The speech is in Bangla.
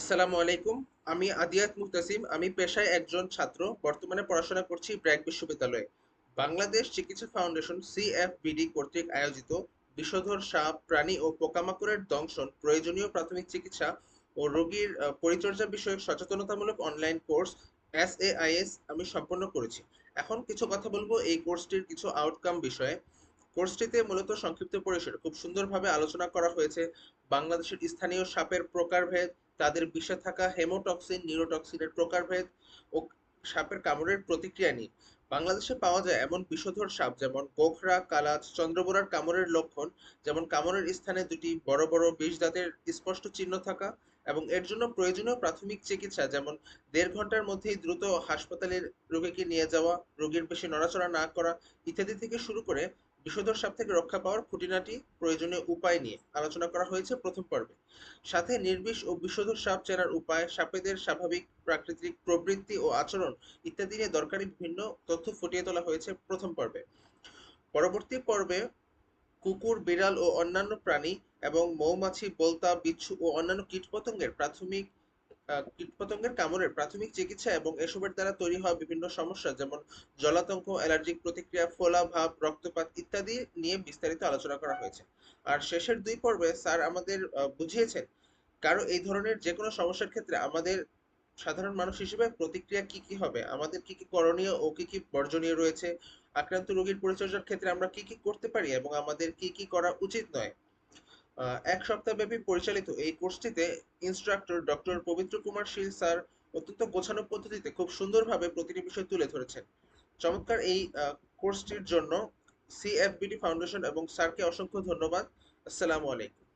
আসসালামু আলাইকুম। আমি আদিয়াত মুহতাসিম আমি পেশায় একজন ছাত্র। বর্তমানে পড়াশোনা করছি ব্র্যাক বিশ্ববিদ্যালয়ে। বাংলাদেশ চিকিৎসা ফাউন্ডেশন সিএফবিডি কর্তৃক আয়োজিত বিষধর সাপ, প্রাণী ও পোকামাকড়ের দংশন, প্রয়োজনীয় প্রাথমিক চিকিৎসা ও রোগীর পরিচর্যা বিষয়ক সচেতনতামূলক অনলাইন কোর্স এসএআইএস আমি সম্পন্ন করেছি। এখন কিছু কথা বলব এই কোর্সটির কিছু আউটকাম বিষয়ে। কোর্সটিতে মূলত সংক্ষিপ্ত পরিসরে খুব সুন্দরভাবে আলোচনা করা হয়েছে। বাংলাদেশের স্থানীয় সাপের প্রকারভেদ, তাদের বিষে থাকা হেমোটক্সিন, নিউরোটক্সিনের প্রকারভেদ ও সাপের কামড়ের প্রতিক্রিয়া নিয়ে। বাংলাদেশে পাওয়া যায় এমন বিষধর সাপ যেমন গোখরা, কালাজ, চন্দ্রবোরার কামড়ের লক্ষণ, যেমন কামড়ের স্থানে দুটি বড় বড় বিষ দাঁতের স্পষ্ট চিহ্ন থাকা এবং এর জন্য প্রয়োজনীয় প্রাথমিক চিকিৎসা যেমন দেড় ঘণ্টার মধ্যেই দ্রুত হাসপাতালের রোগীকে নিয়ে যাওয়া, রোগীর বেশি নড়াচড়া না করা ইত্যাদি থেকে শুরু করে বিষধর সাপ থেকে রক্ষা পাওয়ার খুঁটিনাটি প্রয়োজনীয় উপায় নিয়ে আলোচনা করা হয়েছে প্রথম পর্বে। সাথে নির্বিষ ও বিষধর সাপ চেনার উপায়, সাপেদের স্বাভাবিক প্রাকৃতিক প্রবৃত্তি ও আচরণ ইত্যাদি নিয়ে দরকারি বিভিন্ন তথ্য ফুটিয়ে তোলা হয়েছে প্রথম পর্বে। পরবর্তী পর্বে কুকুর, বিড়াল ও অন্যান্য প্রাণী এবং মৌমাছি, বোলতা, বিচ্ছু ও অন্যান্য কীটপতঙ্গের প্রাথমিক কীটপতঙ্গের কামড়ের প্রাথমিক চিকিৎসা এবং এসবের দ্বারা তৈরি হওয়া বিভিন্ন সমস্যা, যেমন জলাতঙ্ক, অ্যালার্জিক প্রতিক্রিয়া, ফোলা ভাব, রক্তপাত ইত্যাদি নিয়ে বিস্তারিত আলোচনা করা হয়েছে। আর শেষের দুই পর্বে স্যার আমাদের বুঝিয়েছেন কারও এই ধরনের যে কোনো সমস্যার ক্ষেত্রে আমাদের সাধারণ মানুষ হিসেবে প্রতিক্রিয়া কি কি হবে, আমাদের কি কি করণীয় ও কি কি বর্জনীয় রয়েছে, আক্রান্ত রোগীর পরিচর্যার ক্ষেত্রে আমরা কি কি করতে পারি এবং আমাদের কি কি করা উচিত নয় এক সপ্তাহব্যাপী পরিচালিত এই কোর্সটিতে ইনস্ট্রাক্টর ডক্টর পবিত্র কুমার শীল স্যার অত্যন্ত গোছানো পদ্ধতিতে খুব সুন্দরভাবে প্রতিটি বিষয় তুলে ধরেছেন। চমৎকার এই কোর্সটির জন্য সিএফবিডি ফাউন্ডেশন এবং স্যারকে অসংখ্য ধন্যবাদ। আসসালামু আলাইকুম।